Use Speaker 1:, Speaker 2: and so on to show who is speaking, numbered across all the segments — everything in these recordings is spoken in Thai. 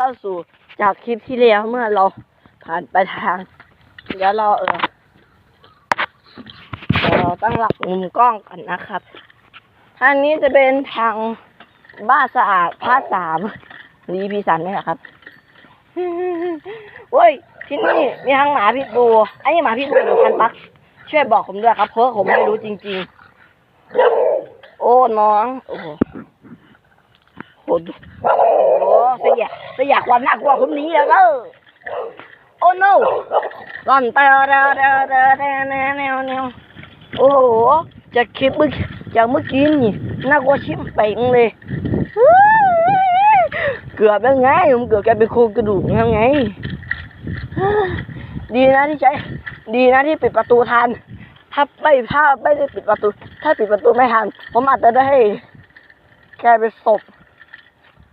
Speaker 1: เข้าสู่จากคลิปที่แล้วเมื่อเราผ่านไปทาง เดี๋ยวเราเออเราตั้งหลักมุมกล้องกันนะครับ ทางนี้จะเป็นทางบ้านสะอาดพาร์ทสามรีพีสันนี่แหละครับเว้ยที่นี่มีทั้งหมาพิษบูไอ้หมาพิษบูหรือพันปัก ช่วยบอกผมด้วยครับ เพราะผมไม่รู้จริง ๆ โอ้น้อง โอ้ โหโหดูโอ้เสียเสียความน่ากลัวผมหนี้แล้วเด้อโอ้ no ร่อนเตอเดอเดอเดอเดอแนวแนวแนวโอ้โหจากคลิปเมื่อจากเมื่อกี้นี่น่ากลัวชิบเป่งเลยเกือบแล้วไงผมเกือบแกเป็นโครงกระดูกแล้วไง ดีนะที่ใช้ ดีนะที่ปิดประตูทัน ถ้าไม่ถ้าไม่ได้ปิดประตู ถ้าปิดประตูไม่ทัน ผมอาจจะได้ให้กเป็นศพ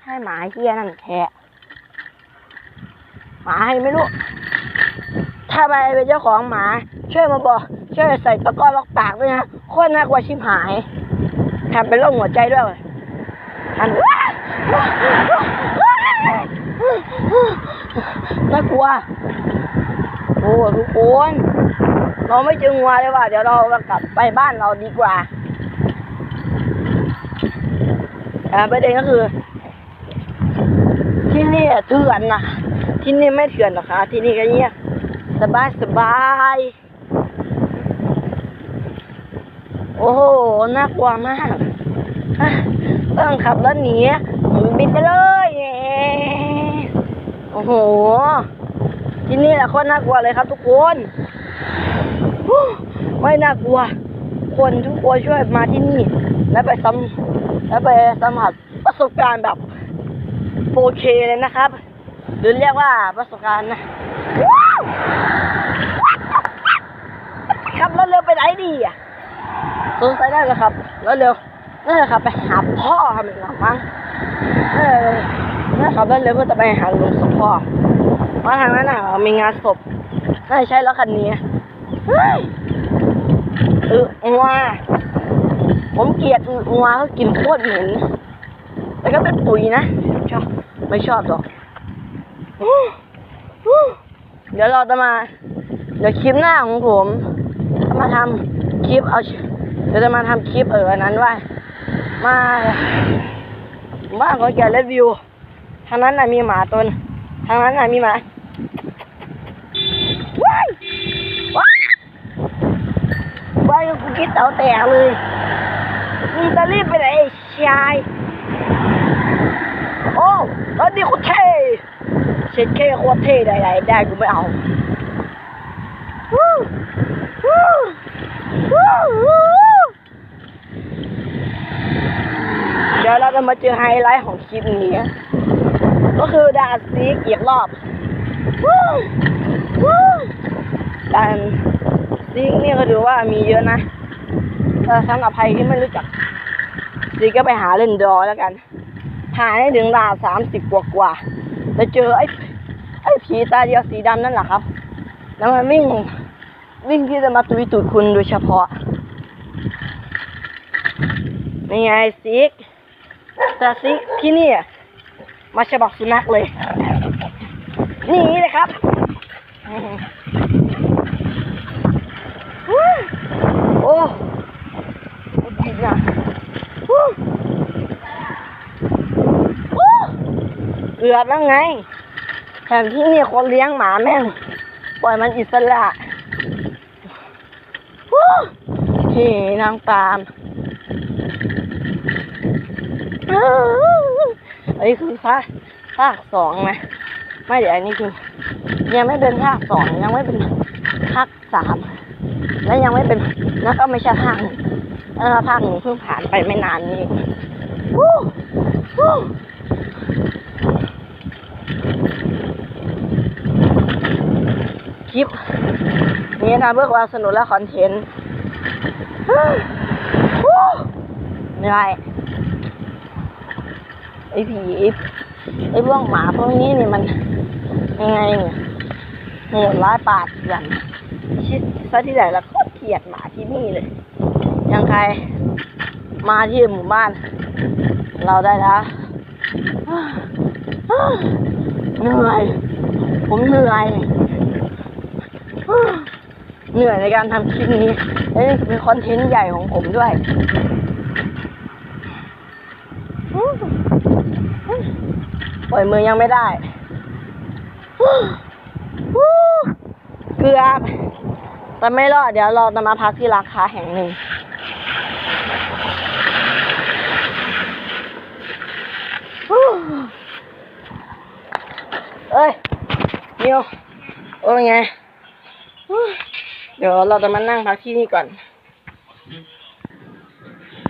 Speaker 1: ให้หมาเฮียนั่นแทะหมาให้ไม่รู้ ถ้าไปเป็นเจ้าของหมา ช่วยมาบอก ช่วยใส่ตะกร้อล็อกปากด้วยนะโคตรน่ากลัวชิบหายแถมเป็นโรคหัวใจด้วยอันน่ากลัว โอ้ทุกคนเราไม่เจองัวเลยว่ะเดี๋ยวเรากลับไปบ้านเราดีกว่าอ่ประเด็นก็คือ นี่เถื่อนนะที่นี่ไม่เถื่อนหรอกค่ะ ที่นี่ก็เงียบสบายสบายโอ้โหน่ากลัวมากต้องขับรถหนีบินไปเลยโอ้โห ที่นี่แหละคนน่ากลัวเลยครับทุกคนไม่น่ากลัว คนทุกคนช่วยมาที่นี่ แล้วไปสัมแล้วไปสัมผัสประสบการณ์แบบ โอเคเลยนะครับ หรือเรียกว่าประสบการณ์นะว้าวขับรถเร็วไปไหนดีอะสงสัยได้เลยครับรถเร็วน่าจะขับไปหาพ่อทำอีกหรอมั้งเออน่าขับรถเร็วเพื่อจะไปหาลุงสมพ่อเพราะทางนั้นน่ะมีงานศพน่าจะใช่แล้วคันนี้เฮ้ยอึงัวผมเกลียดอึงัวเขากินโคตรเหม็น แต่ก็เป็นปุ๋ยนะชอบไม่ชอบหรอกอู้อู้เดี๋ยวเราจะมา เดี๋ยวคลิปหน้าของผมจะมาทำคลิปเอาเดี๋ยวจะมาทำคลิปเอออันนั้นไว้มาบ้านของแกเลวิวทางนั้นน่ะมีหมาตัวนึงทางนั้นน่ะมีหมาว้ายว้ายว้ายกูคิดเตาแตกเลยมึงจะรีบไปไหนไอ้ชายโอ้ ตอนนี้กูเท่เช็ดแค่โคตรเท่ได้ได้ได้กูไม่เอาวู้วู้วู้วู้เดี๋ยวเราจะมาเจอไฮไลท์ของคลิปนี้ ก็คือดาดซีกอีกรอบวู้วู้การซีกนี่ก็ถือว่ามีเยอะนะสำหรับใครที่ไม่รู้จักซีกก็ไปหาเล่นดอแล้วกัน หาให้ถึงดาวสามสิบกว่ากว่าจะเจอไอ้ไอ้ผีตาเดียวสีดำนั่นแหละครับ แล้วมันวิ่งวิ่งที่จะมาตุยตูดคุณโดยเฉพาะนี่ไงซิกแต่ซิกที่นี่มาฉบับสุนัขเลย นี่เลยครับโอ้ดีนะฮู้โอ้เกือบแล้วไงแถมที่นี่คนเลี้ยงหมาแม่งปล่อยมันอิสระฮู้นี่นางตามอันนี้คือภาคภาคสองไหมไม่เดี๋ยวอันนี้คือยังไม่เป็นภาคสองยังไม่เป็นภาคสามและยังไม่เป็นแล้วก็ไม่ใช่ภาคหนึ่งแล้วภาคหนึ่งเพิ่งผ่านไปไม่นานนี้วู้วู้ คลิป นี้นะเพื่อความสนุกและคอนเทนต์เหนื่อยไอผีไอ้ไอ้พวกหมาพวกนี้นี่มันยังไงเนี่ยโหดร้ายปาดอย่างชิดซะที่ไหนแล้วโคตรเกลียดหมาที่นี่เลย ยังใครมาที่หมู่บ้าน เราได้แล้วเหนื่อยผมเหนื่อย เหนื่อยในการทำคลิปนี้และนี่เป็นคอนเทนต์ใหญ่ของผมด้วยปล่อยมือยังไม่ได้ เกือบแต่ไม่รอด เดี๋ยวเราจะมาพักที่ราคาแห่งหนึ่งเอ้ยนิวโอ้ยไง เดี๋ยวเราจะมานั่งพักที่นี่ก่อน